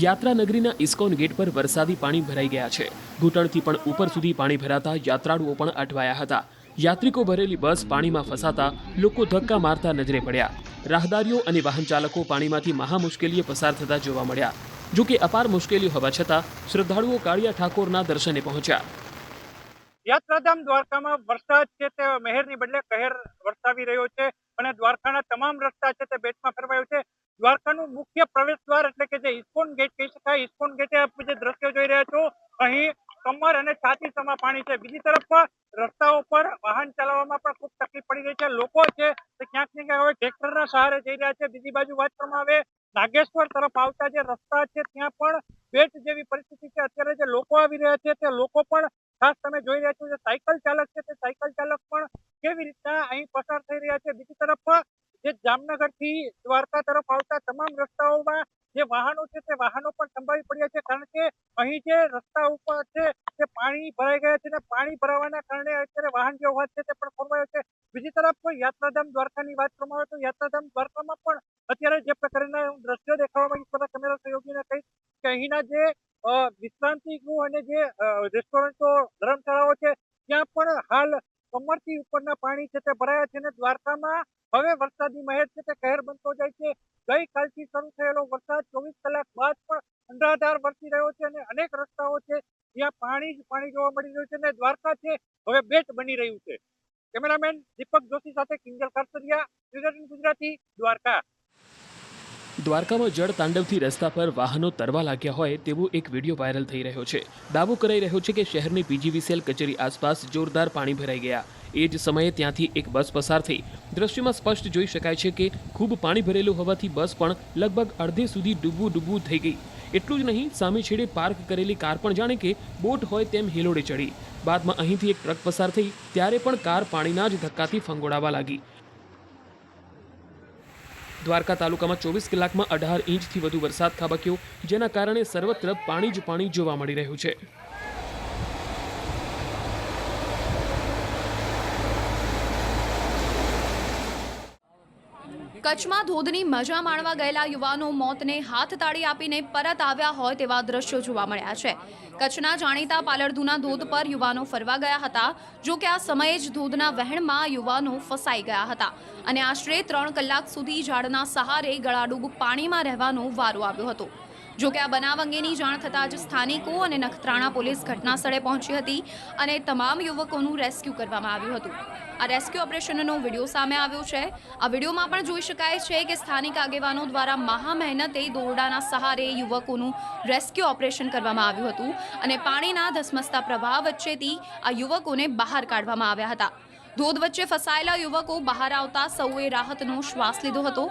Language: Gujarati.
યાત્રા નગરીના ઇસ્કોન ગેટ પર વરસાદી પાણી ભરાઈ ગયા છે. ઘૂંટણથી પણ ઉપર સુધી પાણી ભરાતા યાત્રાળુઓ પણ અટવાયા હતા. યાત્રિકો ભરેલી બસ પાણીમાં ફસાતા લોકો ધક્કા મારતા નજરે પડ્યા. રાહદારીઓ અને વાહન ચાલકો પાણીમાંથી મહા મુશ્કેલીએ પસાર થતા જોવા મળ્યા. જો કે અપાર મુશ્કેલીઓ હોવા છતાં શ્રદ્ધાળુઓ કાળિયા ઠાકોરના દર્શને પહોંચ્યા. યાત્રાધામ દ્વારકામાં વરસાદ છે તે મહેરની બદલે કહેર વરસાવી રહ્યો છે અને દ્વારકાના તમામ રસ્તા છે તે બેટમાં ફેરવાયો દ્વારકાનું મુખ્ય પ્રવેશ દ્વાર એટલે કે જે ઇસ્કોન ગેટ કહી શકાય. ઇસ્કોન ગેટે આપ જે દ્રશ્યો જોઈ રહ્યા છો, અહીં કમર અને છાતી સમા પાણી છે. બીજી તરફ રસ્તાઓ પર વાહન ચલાવવામાં પણ ખૂબ તકલીફ પડી રહી છે. લોકો છે તે ક્યાંક ને ક્યાંક હવે ટ્રેક્ટરના સહારે જઈ રહ્યા છે. બીજી બાજુ વાત કરવામાં આવે, નાગેશ્વર તરફ આવતા જે રસ્તા છે, ત્યાં પણ બેટ જેવી પરિસ્થિતિ છે. અત્યારે જે લોકો આવી રહ્યા છે તે લોકો પણ ખાસ તમે જોઈ રહ્યા છો, જે સાયકલ ચાલક છે, તે સાયકલ ચાલક પણ કેવી રીતના અહીં પસાર થઈ રહ્યા છે. બીજી તરફ જે જામનગરથી દ્વારકા તરફ આવતા તમામ રસ્તાઓમાં જે વાહનો છે તે વાહનો પણ સંભાવી પડ્યા છે કારણ કે અહીં જે રસ્તા ઉપર છે તે પાણી ભરાઈ ગયા છે અને પાણી ભરાવાના કારણે અત્યારે વાહન વ્યવહાર છે તે પણ ખોરવાયો છે. બીજી તરફ યાત્રાધામ દ્વારકાની વાત કરવામાં આવે તો યાત્રાધામ દ્વારકામાં પણ અત્યારે જે પ્રકારના દ્રશ્યો દેખાવામાં બધા કેમેરા સહયોગીને કહીશ કે અહીંના જે વિશ્રાંતિ ગૃહ અને જે રેસ્ટોરન્ટો ધર્મશાળાઓ છે, ત્યાં પણ હાલ કમરથી ઉપરના પાણી છે તે ભરાયા છે અને દ્વારકામાં હવે વરસાદી મહેર છે તે કહેર બનતો જાય છે. ગઈકાલથી શરૂ થયેલો વરસાદ ચોવીસ કલાક બાદ પણ અંધાધાર વરસી રહ્યો છે અને અનેક રસ્તાઓ છે જ્યાં પાણી જ પાણી જોવા મળી રહ્યું છે અને દ્વારકા છે હવે બેટ બની રહ્યું છે. કેમેરામેન દીપક જોશી સાથે કિંજલ કરસરિયા ગુજરાતી, દ્વારકા. દ્વારકામાં જળ તાંડવથી રસ્તા પર વાહનો તરવા લાગ્યા હોય તેવો એક વીડિયો વાયરલ થઈ રહ્યો છે. દાવો કરાઈ રહ્યો છે કે શહેરની પીજીવીસીએલ કચેરી આસપાસ જોરદાર પાણી ભરાઈ ગયા. એ જ સમયે ત્યાંથી એક બસ પસાર થઈ. દ્રશ્યમાં સ્પષ્ટ જોઈ શકાય છે કે ખૂબ પાણી ભરેલું હોવાથી બસ પણ લગભગ અડધે સુધી ડૂબું ડૂબવું થઈ ગઈ. એટલું જ નહીં, સામે છેડે પાર્ક કરેલી કાર પણ જાણે કે બોટ હોય તેમ હિલોડે ચડી. બાદમાં અહીંથી એક ટ્રક પસાર થઈ, ત્યારે પણ કાર પાણીના જ ધક્કાથી ફંગોળાવા લાગી. દ્વારકા તાલુકામાં ચોવીસ કલાકમાં અઢાર ઇંચથી વધુ વરસાદ ખાબક્યો, જેના કારણે સર્વત્ર પાણી જ પાણી જોવા મળી રહ્યું છે. કચ્છમાં ધોધની મજા માણવા ગયેલા યુવાનો મોતને હાથ તાળી આપીને પરત આવ્યા હોય તેવા દ્રશ્યો જોવા મળ્યા છે. કચ્છના જાણીતા પાલરધુના ધોધ પર યુવાનો ફરવા ગયા હતા, જો કે આ સમયે જ ધોધના વહેણમાં યુવાનો ફસાઈ ગયા હતા અને આશરે ત્રણ કલાક સુધી ઝાડના સહારે ગળાડૂબ પાણીમાં રહેવાનો વારો આવ્યો હતો. જો કે આ બનાવ અંગેની જાણ થતાં જ સ્થાનિકો અને નખત્રાણા પોલીસ ઘટના સ્થળે પહોંચી હતી અને તમામ યુવકોનું રેસ્ક્યુ કરવામાં આવ્યું હતું. આ રેસ્ક્યુ ઓપરેશનનો વીડિયો સામે આવ્યો છે. આ વિડીયોમાં પણ જોઈ શકાય છે કે સ્થાનિક આગેવાનો દ્વારા મહા મહેનતે દોરડાના સહારે યુવકોનું રેસ્ક્યુ ઓપરેશન કરવામાં આવ્યું હતું અને પાણીના ધસમસતા પ્રવાહ વચ્ચેથી આ યુવકોને બહાર કાઢવામાં આવ્યા હતા. ધોધ વચ્ચે ફસાયેલા યુવકો બહાર આવતા સૌએ રાહતનો શ્વાસ લીધો હતો.